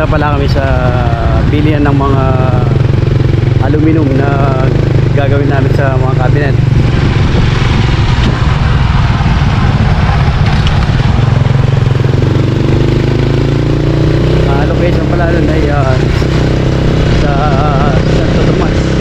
Pupunta pala kami sa bilihan ng mga aluminum na gagawin namin sa mga cabinet. Ang location pala nun ay ah, sa Santo Tomas.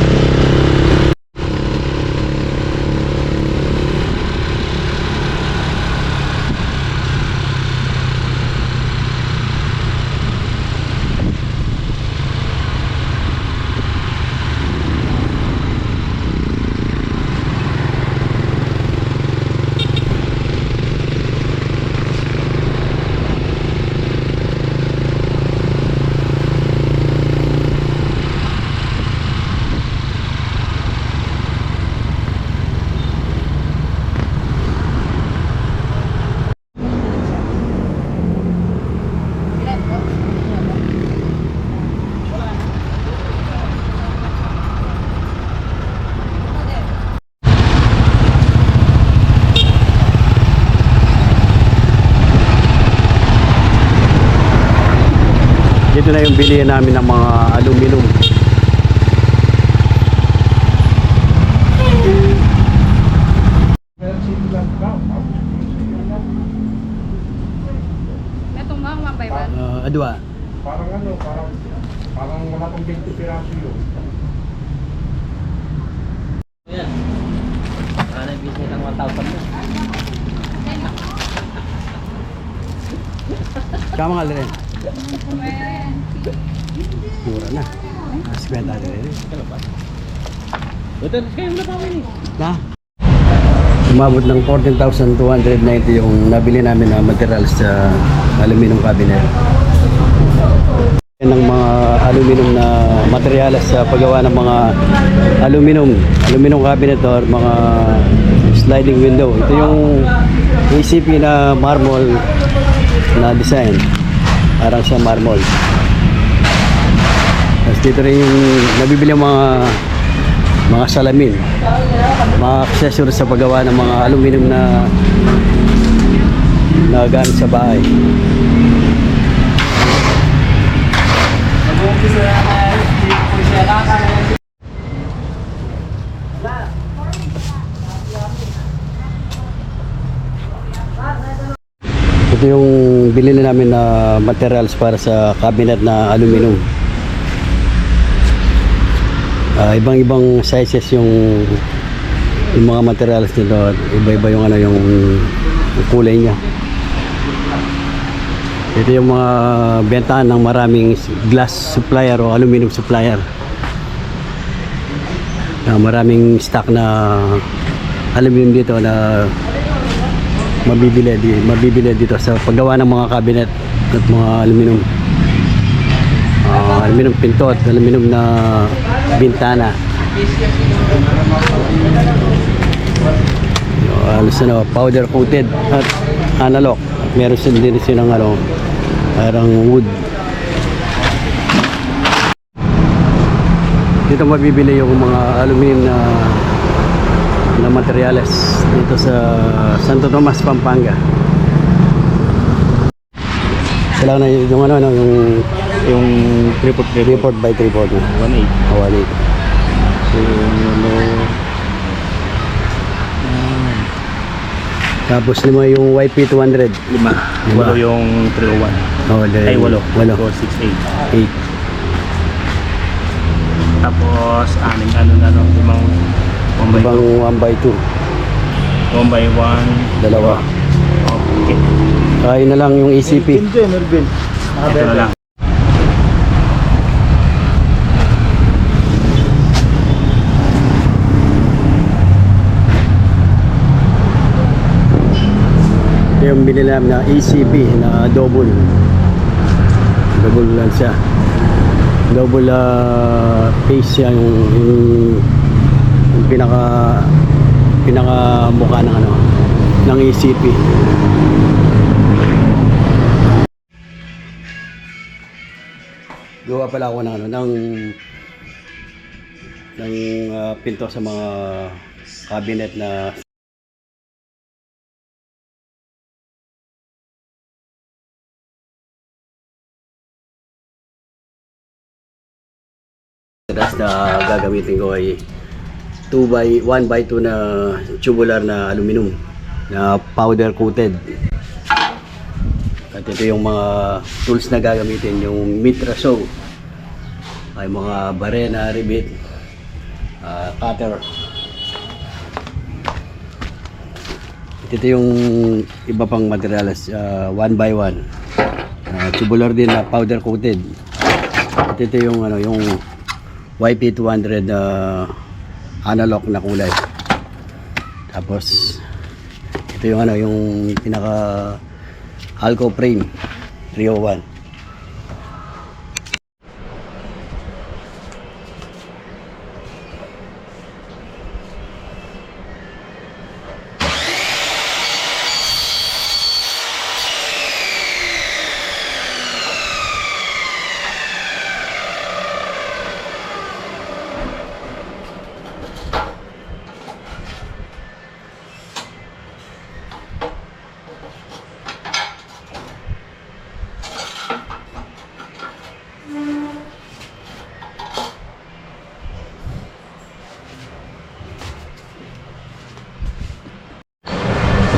Dito na yung bilihan namin ng mga aluminum. Itong mga one by one. Uh, adwa. Parang ano, parang parang wala pang 20 piraso yun. Yan. Ano yung business ng 1,000 mo? Kama ka rin. Mura na. Mas kwenta rin. Ito, kayo na pa eh. Na? Umabot ng 14,290 yung nabili namin na materials sa aluminum cabinet. Ang mga aluminum na materials sa paggawa ng mga aluminum, aluminum cabinet or mga sliding window. Ito yung ACP na marble na design. Parang sa marble. Tapos dito rin yung nabibili ang mga mga salamin mga accessories sa paggawa ng mga aluminum na na gamit sa bahay. Ito yung bilhin namin na materials para sa cabinet na aluminum. Ah, ibang-ibang sizes yung yung mga materials nito at iba-iba yung ano yung, yung kulay niya. Ito yung mga bentahan ng maraming glass supplier o aluminum supplier. Na maraming stock na aluminum dito na mabibili di mabibili dito sa paggawa ng mga cabinet at mga aluminum. Ah, aluminum pinto at aluminum na bintana. halos ano, powder coated at analog. At meron din silang ano, parang wood. Dito mabibili yung mga aluminum na na materyales dito sa Santo Tomas, Pampanga. Sila na yung, ano, ano, yung Yung tripod report by report na. 1.8. Awali. So, ano, Tapos lima yung YP200. lima. Lima. Walo yung 301. Oh, Ay, walo. Walo. So, 6.8. 8. Tapos, anim, ano na, no, limang 1 by Ibang 1 by 2. 1 by 1. Dalawa. Okay. Kaya na lang yung ECP. Ito na lang. Ito yung binili namin na ECP na double. Double lang siya. Double uh, face siya yung, yung, yung pinaka pinaka mukha ng ano ng ECP. Gawa pala ako ng ano ng ng ah, pinto sa mga cabinet na materials na gagamitin ko ay 2 by 1 by 2 na tubular na aluminum na powder coated. At ito yung mga tools na gagamitin, yung mitra saw, ay mga barena, rivet, ah, cutter. At ito yung iba pang materials, 1 by 1. Ah, tubular din na powder coated. At ito yung ano, yung YP200 na analog na kulay. Tapos ito yung ano, yung pinaka Alco frame 301.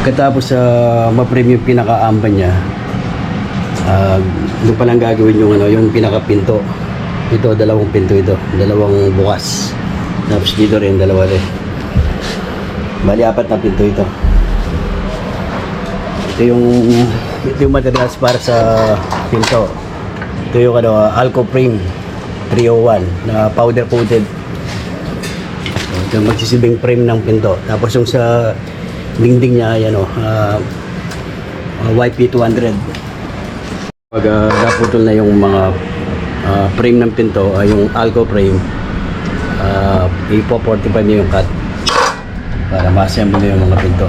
Pagkatapos sa ma-frame yung pinaka-amba niya, ah doon pa lang gagawin yung ano, yung pinaka-pinto. Ito, dalawang pinto ito, dalawang bukas. Tapos dito rin, dalawa rin. Bali, apat na pinto ito. Ito yung, ito yung materials para sa pinto. Ito yung ano, Alco Frame 301 na powder coated. Ito yung magsisilbing frame ng pinto. Tapos yung sa dingding niya ay ano, ah, ah, YP200. Pag uh, naputol na yung mga ah, frame ng pinto, ay yung Alco frame, uh, ipo-45 niya yung cut para ma-assemble yung mga pinto.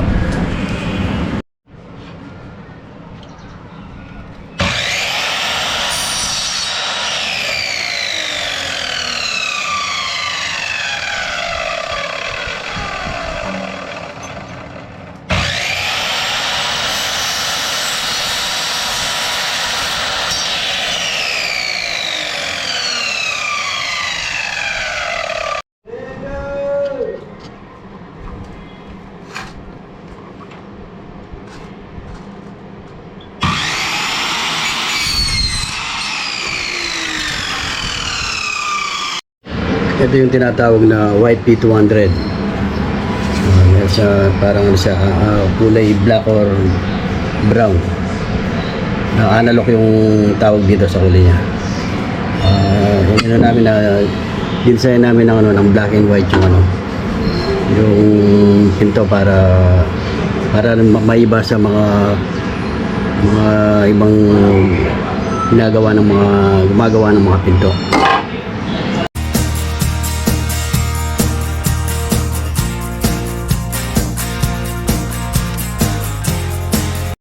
Ito yung tinatawag na YP200. Uh, sa parang ano siya, ah, kulay black or brown. Na analog yung tawag dito sa kulay niya. Uh, ano namin na dinsayan namin ng ano ng black and white yung ano yung pinto para para ma- maiba sa mga mga ibang ginagawa ng mga gumagawa ng mga pinto.